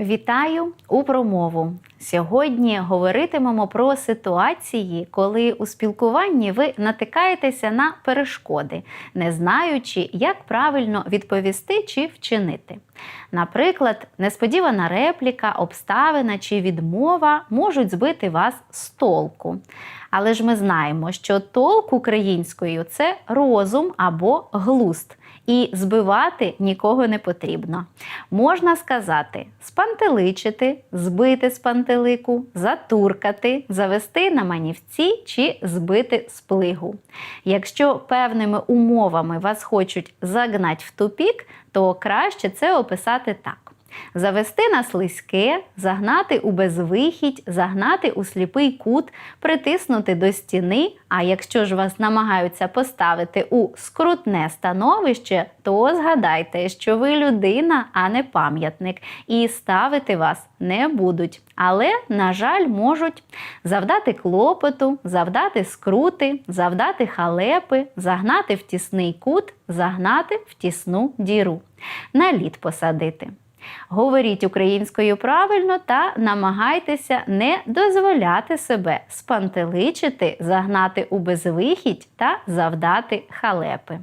Вітаю у промову. Сьогодні говоритимемо про ситуації, коли у спілкуванні ви натикаєтеся на перешкоди, не знаючи, як правильно відповісти чи вчинити. Наприклад, несподівана репліка, обставина чи відмова можуть збити вас з толку. Але ж ми знаємо, що толк українською це розум або глуст, і збивати нікого не потрібно. Можна сказати спантеличити, збити з пантелику, затуркати, завести на манівці чи збити з плигу. Якщо певними умовами вас хочуть загнати в тупік, то краще це описати так. Завести на слизьке, загнати у безвихідь, загнати у сліпий кут, притиснути до стіни. А якщо ж вас намагаються поставити у скрутне становище, то згадайте, що ви людина, а не пам'ятник, і ставити вас не будуть. Але, на жаль, можуть завдати клопоту, завдати скрути, завдати халепи, загнати в тісний кут, загнати в тісну діру, на лід посадити. Говоріть українською правильно та намагайтеся не дозволяти себе спантеличити, загнати у безвихідь та завдати халепи.